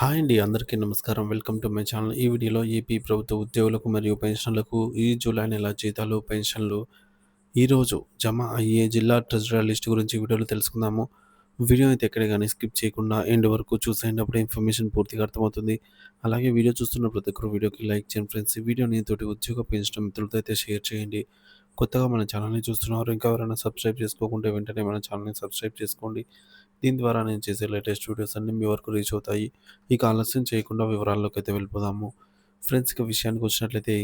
Hi అండి అందరికీ నమస్కారం. Welcome to my channel. ఈ వీడియోలో ఏపీ ప్రభుత్వ ఉద్యోగులకు మరియు పెన్షన్లకు ఈ జూలై నెల జీతాలు పెన్షన్లు ఈరోజు జమ అయ్యే జిల్లా ట్రెజరీ లిస్ట్ గురించి వీడియోలో తెలుసుకుందాము. వీడియో అయితే ఎక్కడ కానీ స్కిప్ చేయకుండా ఎండ్ వరకు చూసేటప్పుడు ఇన్ఫర్మేషన్ పూర్తిగా అర్థమవుతుంది. అలాగే వీడియో చూస్తున్న ప్రతి ఒక్కరు వీడియోకి లైక్ చేయండి ఫ్రెండ్స్. ఈ వీడియోని తోటి ఉద్యోగ పెన్షన్ మిత్రులతో అయితే షేర్ చేయండి. కొత్తగా మన ఛానల్ని చూస్తున్నారు ఇంకా ఎవరైనా సబ్స్క్రైబ్ చేసుకోకుంటే వెంటనే మన ఛానల్ని సబ్స్క్రైబ్ చేసుకోండి. దీని ద్వారా నేను చేసే లేటెస్ట్ వీడియోస్ అన్నీ మీ వరకు రీచ్ అవుతాయి. ఇక ఆలస్యం చేయకుండా వివరాల్లోకి అయితే వెళ్ళిపోదాము. ఫ్రెండ్స్ ఇక విషయానికి వచ్చినట్లయితే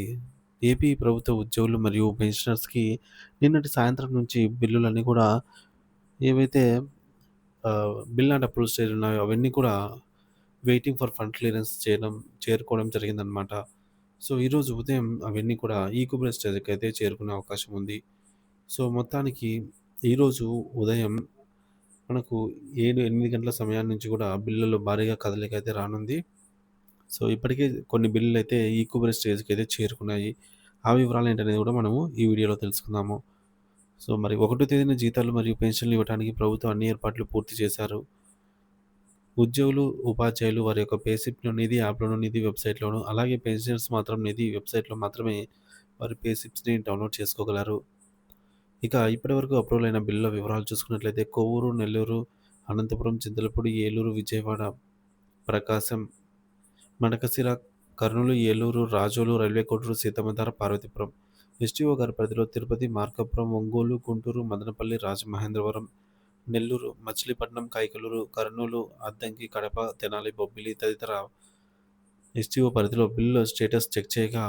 ఏపీ ప్రభుత్వ ఉద్యోగులు మరియు పెన్షనర్స్కి నిన్నటి సాయంత్రం నుంచి బిల్లులన్నీ కూడా ఏవైతే బిల్ అండ్ అప్రూవ్ స్టేజ్ ఉన్నాయో అవన్నీ కూడా వెయిటింగ్ ఫర్ ఫండ్ క్లియరెన్స్ చేయడం చేరుకోవడం జరిగిందనమాట సో ఈరోజు ఉదయం అవన్నీ కూడా ఈకోబుల్ స్టేజ్కి అయితే చేరుకునే అవకాశం ఉంది. సో మొత్తానికి ఈరోజు ఉదయం మనకు ఏడు ఎనిమిది గంటల సమయాన్ని నుంచి కూడా బిల్లులు భారీగా కదలిక అయితే రానుంది. సో ఇప్పటికే కొన్ని బిల్లులు అయితే ఈక్వబుల్ స్టేజ్కి అయితే చేరుకున్నాయి. ఆ వివరాలు ఏంటనేది కూడా మనము ఈ వీడియోలో తెలుసుకుందాము. సో మరి ఒకటో తేదీన జీతాలు మరియు పెన్షన్లు ఇవ్వడానికి ప్రభుత్వం అన్ని ఏర్పాట్లు పూర్తి చేశారు. ఉద్యోగులు ఉపాధ్యాయులు వారి యొక్క పేసిప్ను నిధి యాప్లోను నిధి వెబ్సైట్లోను అలాగే పెన్షనర్స్ మాత్రం నిధి వెబ్సైట్లో మాత్రమే వారి పేసిప్స్ని డౌన్లోడ్ చేసుకోగలరు. ఇక ఇప్పటివరకు అప్రూవల్ అయిన బిల్లుల వివరాలు చూసుకున్నట్లయితే కొవ్వూరు నెల్లూరు అనంతపురం చింతలపూడి ఏలూరు విజయవాడ ప్రకాశం మడకసిర కర్నూలు ఏలూరు రాజోలు రైల్వే కోటూరు సీతమ్మధార పార్వతీపురం ఎస్టీఓ గారి పరిధిలో తిరుపతి మార్కాపురం ఒంగోలు గుంటూరు మదనపల్లి రాజమహేంద్రవరం నెల్లూరు మచిలీపట్నం కైకలూరు కర్నూలు అద్దంకి కడప తెనాలి బొబ్బిలి తదితర ఎస్టీఓ పరిధిలో బిల్లు స్టేటస్ చెక్ చేయగా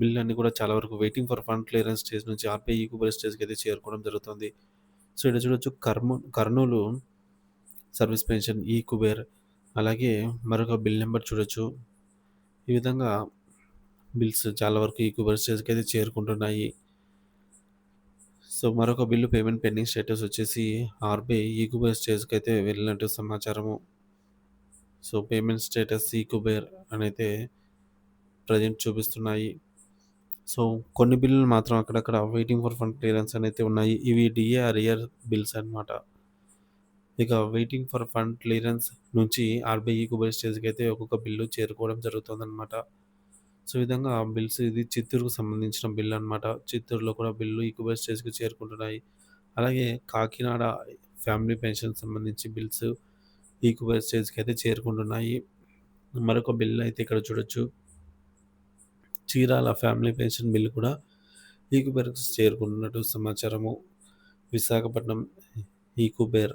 బిల్ అన్ని కూడా చాలా వరకు waiting for fund clearance stage నుంచి ఆర్బీఐ ఈక్వల్ స్టేజ్కి అయితే చేరుకోవడం జరుగుతుంది. సో ఇక్కడ చూడొచ్చు కర్మ కర్నూలు సర్వీస్ పెన్షన్ ఈ కుబేర్ అలాగే మరొక బిల్ నెంబర్ చూడొచ్చు. ఈ విధంగా బిల్స్ చాలా వరకు ఈ కుబేర్ స్టేజ్కి అయితే చేరుకుంటున్నాయి. సో మరొక బిల్లు పేమెంట్ పెండింగ్ స్టేటస్ వచ్చేసి ఆర్బీఐ ఈ కుబేర్ స్టేజ్కి అయితే వెళ్ళినట్టు సమాచారము. సో పేమెంట్ స్టేటస్ ఈ కుబేర్ అని అయితే ప్రజెంట్ చూపిస్తున్నాయి. సో కొన్ని బిల్లులు మాత్రం అక్కడక్కడ వెయిటింగ్ ఫర్ ఫండ్ క్లియరెన్స్ అనేది ఉన్నాయి. ఇవి డిఏ అరియర్ బిల్స్ అనమాట ఇక వెయిటింగ్ ఫర్ ఫండ్ క్లియరెన్స్ నుంచి ఆర్బీఐ కుబేర్ స్టేజ్కి అయితే ఒక్కొక్క బిల్లు చేరుకోవడం జరుగుతుందన్నమాట. సో విధంగా విధంగా బిల్స్ ఇది చిత్తూరుకు సంబంధించిన బిల్లు అనమాట చిత్తూరులో కూడా బిల్లు ఈ కుబేర్ స్టేజ్కి చేరుకుంటున్నాయి. అలాగే కాకినాడ ఫ్యామిలీ పెన్షన్ సంబంధించి బిల్స్ ఈ కుబేర్ స్టేజ్కి అయితే చేరుకుంటున్నాయి. మరొక బిల్ అయితే ఇక్కడ చూడొచ్చు. చీరాల ఫ్యామిలీ పెన్షన్ బిల్లు కూడా ఈ చేరుకున్నట్టు సమాచారము. విశాఖపట్నం ఈకుబేర్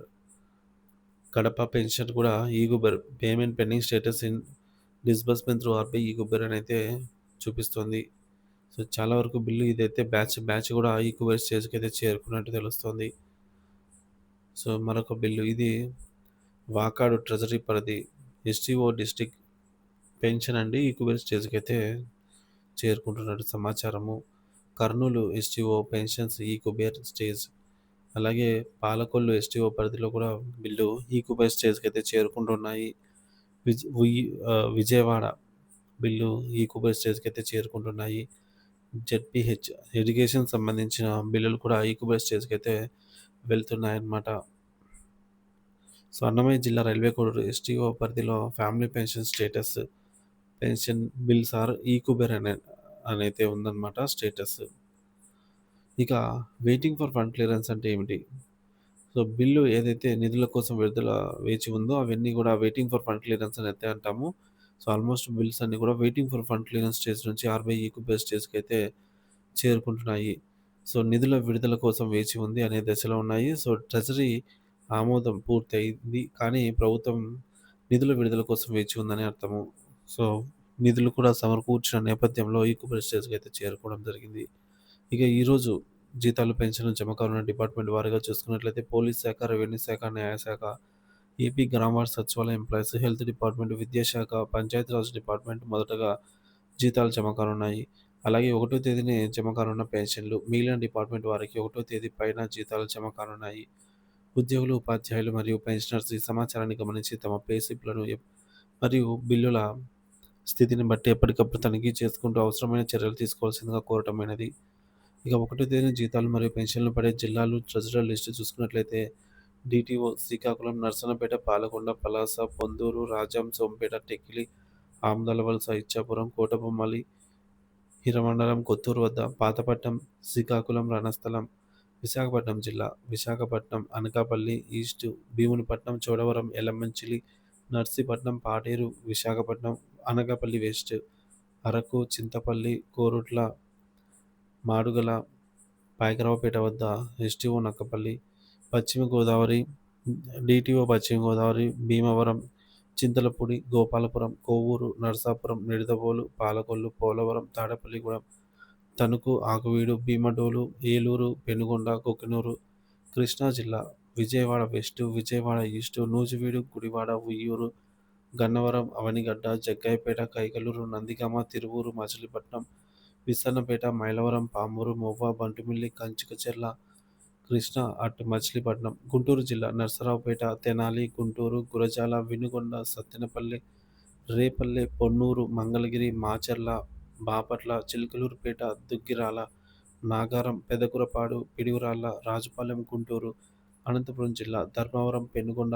కడప పెన్షన్ కూడా eKuber payment pending status in disbursement through RBI eKuber అని అయితే చూపిస్తుంది. సో చాలా వరకు బిల్లు ఇదైతే బ్యాచ్ బ్యాచ్ కూడా ఈ స్టేజ్కి అయితే చేరుకున్నట్టు తెలుస్తుంది. సో మరొక బిల్లు ఇది వాకాడు ట్రెజరీ పరిధి ఎస్టీఓ డిస్టిక్ పెన్షన్ అండి ఈకుబెర్ స్టేజ్కి అయితే చేరుకుంటున్నట్టు సమాచారము. కర్నూలు ఎస్టీఓ పెన్షన్స్ ఈ కుబేర్ స్టేజ్. అలాగే పాలకొల్లు ఎస్టీఓ పరిధిలో కూడా బిల్లు ఈ కుబేర్ స్టేజ్కి అయితే చేరుకుంటున్నాయి. విజ్ విజయవాడ బిల్లు ఈ కుబేర్ స్టేజ్కి అయితే చేరుకుంటున్నాయి. జెడ్పిహెచ్ ఎడ్యుకేషన్ సంబంధించిన బిల్లులు కూడా ఈ కుబేర్ స్టేజ్కి అయితే వెళ్తున్నాయన్నమాట. సో అన్నమయ్య జిల్లా రైల్వే కోడూరు ఎస్టీఓ పరిధిలో family pension status pension bills are eKuber అనే అనైతే ఉందన్నమాట స్టేటస్. ఇక వెయిటింగ్ ఫర్ ఫండ్ క్లియరెన్స్ అంటే ఏమిటి? సో బిల్లు ఏదైతే నిధుల కోసం విడుదల వేచి ఉందో అవన్నీ కూడా వెయిటింగ్ ఫర్ ఫండ్ క్లియరెన్స్ అని అయితే అంటాము. సో ఆల్మోస్ట్ బిల్స్ అన్నీ కూడా waiting for fund clearance stage నుంచి ఆర్బీఐ ఈకుబెర్ స్టేజ్కి అయితే చేరుకుంటున్నాయి. సో నిధుల విడుదల కోసం వేచి ఉంది అనే దశలో ఉన్నాయి. సో ట్రెజరీ ఆమోదం పూర్తయింది. కానీ ప్రభుత్వం నిధుల విడుదల కోసం వేచి ఉందని అర్థము. సో నిధులు కూడా సమకూర్చిన నేపథ్యంలో ఈక్వల్ స్టేజ్కి అయితే చేరుకోవడం జరిగింది. ఇక ఈరోజు జీతాలు పెన్షన్లు జమ కానున్న డిపార్ట్మెంట్ వారిగా చూసుకున్నట్లయితే పోలీస్ శాఖ రెవెన్యూ శాఖ న్యాయశాఖ ఏపీ గ్రామ సచివాలయ ఎంప్లాయీస్ హెల్త్ డిపార్ట్మెంట్ విద్యాశాఖ పంచాయతీరాజ్ డిపార్ట్మెంట్ మొదటగా జీతాలు జమ కానున్నాయి. అలాగే ఒకటో తేదీనే జమ కానున్న పెన్షన్లు మిగిలిన డిపార్ట్మెంట్ వారికి ఒకటో తేదీ పైన జీతాలు జమ కానున్నాయి. ఉద్యోగులు ఉపాధ్యాయులు మరియు పెన్షనర్స్ ఈ సమాచారాన్ని గమనించి తమ పేసిప్లను మరియు బిల్లుల స్థితిని బట్టి ఎప్పటికప్పుడు తనిఖీ చేసుకుంటూ అవసరమైన చర్యలు తీసుకోవాల్సిందిగా కోరటమైనది. ఇక ఒకటో తేదీ జీతాలు మరియు పెన్షన్లు పడే జిల్లాలు ట్రెజరర్ లిస్టు చూసుకున్నట్లయితే డిటిఓ శ్రీకాకుళం నర్సనపేట పాలకొండ పలాస పొందూరు రాజాం సోంపేట టెక్కిలి ఆమ్దలవలస ఇచ్చాపురం కోటబొమ్మలి హిరమండలం కొత్తూరు వద్ద పాతపట్నం శ్రీకాకుళం రణస్థలం విశాఖపట్నం జిల్లా విశాఖపట్నం అనకాపల్లి ఈస్ట్ భీమునిపట్నం చోడవరం ఎలమంచిలి నర్సీపట్నం పాటేరు విశాఖపట్నం అనకాపల్లి వెస్ట్. అరకు చింతపల్లి కోరుట్ల మాడుగల పాయకరావుపేట వద్ద ఎస్టీఓ నక్కపల్లి పశ్చిమ గోదావరి డిటిఓ పశ్చిమ గోదావరి భీమవరం చింతలపూడి గోపాలపురం కోవూరు నరసాపురం నిడదవోలు పాలకొల్లు పోలవరం తాడపల్లిగూడెం తణుకు ఆకువీడు భీమడోలు ఏలూరు పెనుగొండ కొక్కినూరు కృష్ణా జిల్లా Vijayawada west Vijayawada east Nuzvid Gudivada Vuyyuru Gannavaram Avanigadda Jaggayyapeta Kaikaluru Nandigama Tiruvuru Machilipatnam Vissannapeta Mylavaram Pamuru Movva Bantumilli Kanchikacherla Krishna at Machilipatnam Guntur జిల్లా నర్సరావుపేట తెనాలి గుంటూరు గురజాల వినుగొండ సత్తెనపల్లి రేపల్లె పొన్నూరు మంగళగిరి మాచర్ల బాపట్ల చిలుకలూరుపేట దుగ్గిరాల నాగారం పెదకురపాడు పిడిగురాళ్ళ రాజుపాలెం గుంటూరు అనంతపురం జిల్లా ధర్మవరం పెనుగొండ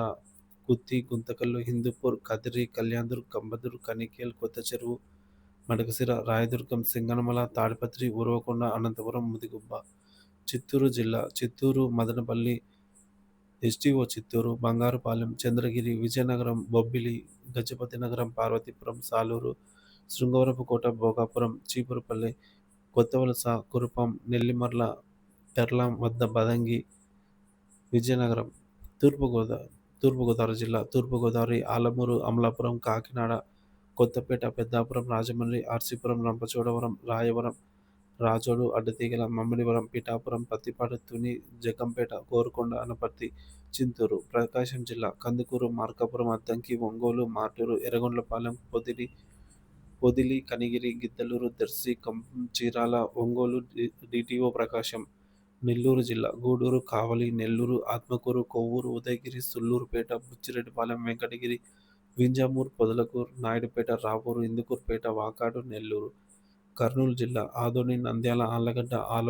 కుత్తి గుంతకల్లు హిందూపూర్ కదిరి కళ్యాణ్దుర్గ్ కంబదూర్ కనికేల్ కొత్త చెరువు మడకసిర రాయదుర్గం సింగనమల తాడిపత్రి ఉరవకొండ అనంతపురం ముదిగుబ్బ. చిత్తూరు జిల్లా చిత్తూరు మదనపల్లి ఎస్టీఓ చిత్తూరు బంగారుపాలెం చంద్రగిరి విజయనగరం బొబ్బిలి గజపతి నగరం పార్వతీపురం సాలూరు శృంగవరపుకోట భోగాపురం చీపురుపల్లి కొత్తవలస కురుపం నెల్లిమర్ల పెర్లాం వద్ద బదంగి విజయనగరం తూర్పుగోదావరి తూర్పుగోదావరి జిల్లా తూర్పుగోదావరి ఆలమూరు అమలాపురం కాకినాడ కొత్తపేట పెద్దాపురం రాజమండ్రి ఆర్సీపురం రంపచోడవరం రాయవరం రాజోడు అడ్డతీగల మమ్మిడివరం పిఠాపురం పత్తిపాడు తుని జగంపేట కోరుకొండ అనపర్తి చింతూరు ప్రకాశం జిల్లా కందుకూరు మార్కాపురం అద్దంకి ఒంగోలు మార్టూరు ఎర్రగొండ్లపాలెం పొదిలి పొదిలి కనిగిరి గిద్దలూరు దర్శి కంపం చీరాల ఒంగోలు డిటిఓ ప్రకాశం నెల్లూరు జిల్లా గూడూరు కావలి నెల్లూరు ఆత్మకూరు కొవ్వూరు ఉదయగిరి సుల్లూరుపేట బుచ్చిరెడ్డిపాలెం వెంకటగిరి వింజామూర్ పొదలకూరు నాయుడుపేట రావూరు ఇందుకూరుపేట వాకాడు నెల్లూరు. కర్నూలు జిల్లా ఆదోని నంద్యాల ఆళ్ళగడ్డ ఆల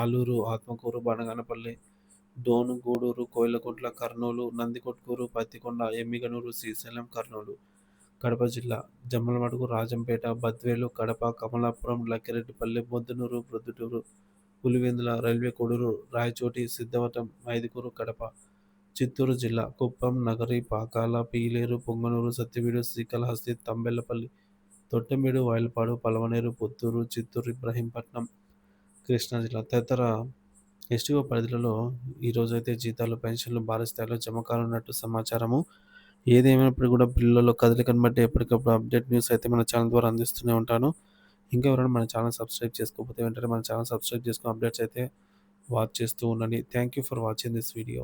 ఆలూరు ఆత్మకూరు బనగానపల్లి డోను గూడూరు కోయిలకుంట్ల కర్నూలు నందికొట్కూరు పత్తికొండ ఎమ్మిగనూరు శ్రీశైలం కర్నూలు. కడప జిల్లా జమ్మలమడుగు రాజంపేట బద్వేలు కడప కమలాపురం లక్కిరెడ్డిపల్లి బొద్దునూరు ప్రొద్దుటూరు. పులివెందుల రైల్వే కొడూరు రాయచోటి సిద్ధవటం మైదుకూరు కడప చిత్తూరు జిల్లా కుప్పం నగరి పాకాల పీలేరు పొంగనూరు సత్యవీడు శ్రీకాళహస్తి తంబెల్లపల్లి తొట్టెమేడు వాయిలపాడు పలవనేరు పుత్తూరు చిత్తూరు ఇబ్రహీంపట్నం కృష్ణా జిల్లా. తదితర ఎస్టీఓ పరిధిలో ఈరోజైతే జీతాలు పెన్షన్లు భారీ స్థాయిలో జమ కానున్నట్టు సమాచారము ఏదేమైనప్పుడు కూడా బిల్లులలో కదలికను బట్టి ఎప్పటికప్పుడు అప్డేట్ న్యూస్ అయితే మన ఛానల్ ద్వారా అందిస్తూనే ఉంటాను. ఇంకా ఎవరైనా మన ఛానల్ సబ్స్క్రైబ్ చేసుకోకపోతే వెంటనే మన ఛానల్ సబ్స్క్రైబ్ చేసుకుని అప్డేట్స్ అయితే వాచ్ చేస్తూ ఉండండి. Thank you for watching this video